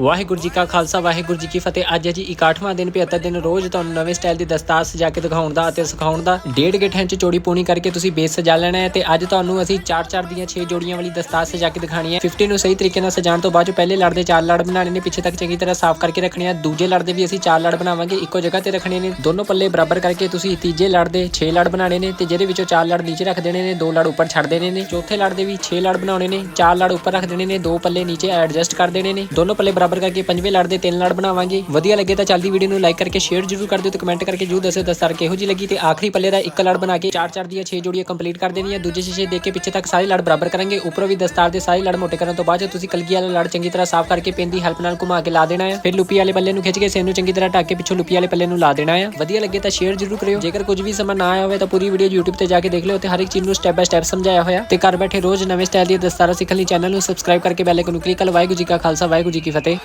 ਵਾਹਿਗੁਰੂ ਜੀ ਕਾ ਖਾਲਸਾ, ਵਾਹਿਗੁਰੂ ਜੀ ਕੀ ਫਤਿਹ। ਅੱਜ ਹੈ ਜੀ 61ਵਾਂ ਦਿਨ 75 ਦਿਨ। ਰੋਜ਼ ਤੁਹਾਨੂੰ ਨਵੇਂ ਸਟਾਈਲ ਦੀ ਦਸਤਾਰ ਸਜਾ ਕੇ ਦਿਖਾਉਣ ਦਾ ਅਤੇ ਸਿਖਾਉਣ ਦਾ ਡੇਢ ਗਿੱਠ 'ਚ ਚੋੜੀ ਪੂਣੀ ਕਰਕੇ ਤੁਸੀਂ ਬੇਸ ਸਜਾ ਲੈਣਾ ਹੈ ਤੇ ਅੱਜ ਤੁਹਾਨੂੰ ਅਸੀਂ 4-4 ਦੀਆਂ 6 ਜੋੜੀਆਂ ਵਾਲੀ ਦਸਤਾਰ ਸਜਾ ਕੇ ਦਿਖਾਣੀ ਹੈ। 50 ਨੂੰ ਸਹੀ ਤਰੀਕੇ ਨਾਲ ਸਜਾਉਣ ਤੋਂ ਬਾਅਦ ਪਹਿਲੇ ਲੜ ਦੇ ਚਾਰ ਲੜ ਬਣਾਉਣੇ ਨੇ, ਪਿੱਛੇ ਤੱਕ ਚੰਗੀ ਤਰ੍ਹਾਂ ਸਾਫ਼ ਕਰਕੇ ਰੱਖਣੇ ਆ। ਦੂਜੇ ਲੜ ਦੇ ਵੀ ਅਸੀਂ ਚਾਰ ਲੜ ਬਣਾਵਾਂਗੇ, ਇੱਕੋ ਜਗ੍ਹਾ ਤੇ ਰੱਖਣੇ ਨੇ। ਦੋਨੋਂ ਪੱਲੇ ਬਰਾਬਰ ਕਰਕੇ ਤੁਸੀਂ ਤੀਜੇ ਲੜ ਦੇ 6 ਲੜ ਬਣਾਣੇ ਨੇ ਤੇ ਜਿਹਦੇ ਵਿੱਚੋਂ ਚਾਰ ਲੜ ਨੀਚੇ ਰੱਖ ਦੇਣੇ ਨੇ, ਦੋ ਲੜ ਉੱਪਰ ਛੱਡ ਦੇਣੇ ਨੇ। ਚੌਥੇ ਲੜ ਦੇ ਵੀ 6 ਲੜ ਬਣਾਉਣੇ ਨੇ, ਚਾਰ ਲੜ ਉੱਪਰ ਰੱਖ ਦੇਣੇ ਨੇ, ਦੋ ਪੱਲੇ ਨੀਚੇ ਐਡਜਸਟ ਕਰ ਦੇਣੇ ਨੇ। ਦੋਨੋਂ ਪੱਲੇ ਬਰਾਬਰ ਕਰਕੇ ਪੰਜਵੇਂ ਲੜ ਦੇ ਤਿੰਨ ਲੜ ਬਣਾਵਾਂਗੇ। ਵਧੀਆ ਲੱਗੇ ਤਾਂ ਚੱਲਦੀ ਵੀਡੀਓ ਨੂੰ ਲਾਈਕ ਕਰਕੇ ਸ਼ੇਅਰ ਜ਼ਰੂਰ ਕਰ ਦਿਓ ਤੇ ਕਮੈਂਟ ਕਰਕੇ ਜਰੂਰ ਦੱਸਿਓ ਦਸਤਾਰ ਕਿਹੋ ਜੀ ਲੱਗੀ ਤੇ ਆਖਰੀ ਪੱਲੇ ਦਾ ਇੱਕ ਲੜ ਬਣਾ ਕੇ ਚਾਰ ਚਾਰ ਦੀਆਂ 6 ਜੋੜੀਆਂ ਕੰਪਲੀਟ ਕਰ ਦੇਣੀਆਂ ਦੂਜੇ ਸ਼ੀਸ਼ੇ ਦੇ ਕੇ ਪਿੱਛੇ ਤੱਕ ਸਾਰੇ ਲੜ ਬਰਾਬਰ ਕਰਾਂਗੇ। ਉੱਪਰੋਂ ਵੀ ਦਸਤਾਰ ਦੇ ਸਾਰੇ ਲੜ ਮੋਟੇ ਕਰਨ ਤੋਂ ਬਾਅਦ ਤੁਸੀਂ ਕਲਗੀ ਵਾਲਾ ਲੜ ਚੰਗੀ ਤਰ੍ਹਾਂ ਸਾਫ਼ ਕਰਕੇ ਪੈਨ ਦੀ ਹੈਲਪ ਨਾਲ ਘੁਮਾ ਕੇ ਲਾ ਦੇਣਾ ਹੈ ਫਿਰ ਲੁਪੀ ਵਾਲੇ ਪੱਲੇ ਨੂੰ ਖਿੱਚ ਕੇ ਸਿਰ ਨੂੰ ਚੰਗੀ ਤਰ੍ਹਾਂ ਢੱਕ ਕੇ ਪਿੱਛੋਂ ਲੁਪੀ ਵਾਲੇ ਪੱਲੇ ਨੂੰ ਲਾ ਦੇਣਾ ਹੈ ਵਧੀਆ ਲੱਗੇ ਤਾਂ ਸ਼ੇਅਰ ਜ਼ਰੂਰ ਕਰਿਓ। ਜੇਕਰ ਕੁਝ ਵੀ ਸਮਝ ਨਾ ਆਇਆ ਹੋਵੇ ਤਾਂ ਪੂਰੀ ਵੀਡੀਓ YouTube ਤੇ ਜਾ ਕੇ ਦੇਖ ਲਿਓ ਤੇ ਹਰ ਇੱਕ ਚੀਜ਼ ਨੂੰ ਸਟੈਪ ਬਾਏ ਸਟੈਪ ਸਮਝਾਇਆ ਹੋਇਆ। ਤੇ ਘਰ ਬੈਠੇ ਰੋਜ਼ ਨਵੇਂ ਸਟਾਈਲ ਦੀ ਦਸਤਾਰਾਂ ਸਿੱਖਣ ਲਈ ਚੈਨਲ ਨੂੰ ਸਬਸਕ੍ਰਾਈਬ ਕਰਕੇ ਬੈਲ ਆਈਕਨ ਨੂੰ ਕਲਿੱਕ ਕਰ। ਵਾਹਿਗੁਰੂ ਜੀ ਕਾ ਖਾਲਸਾ, ਵਾਹਿਗੁਰੂ ਜੀ ਕੀ ਫਤਿਹ।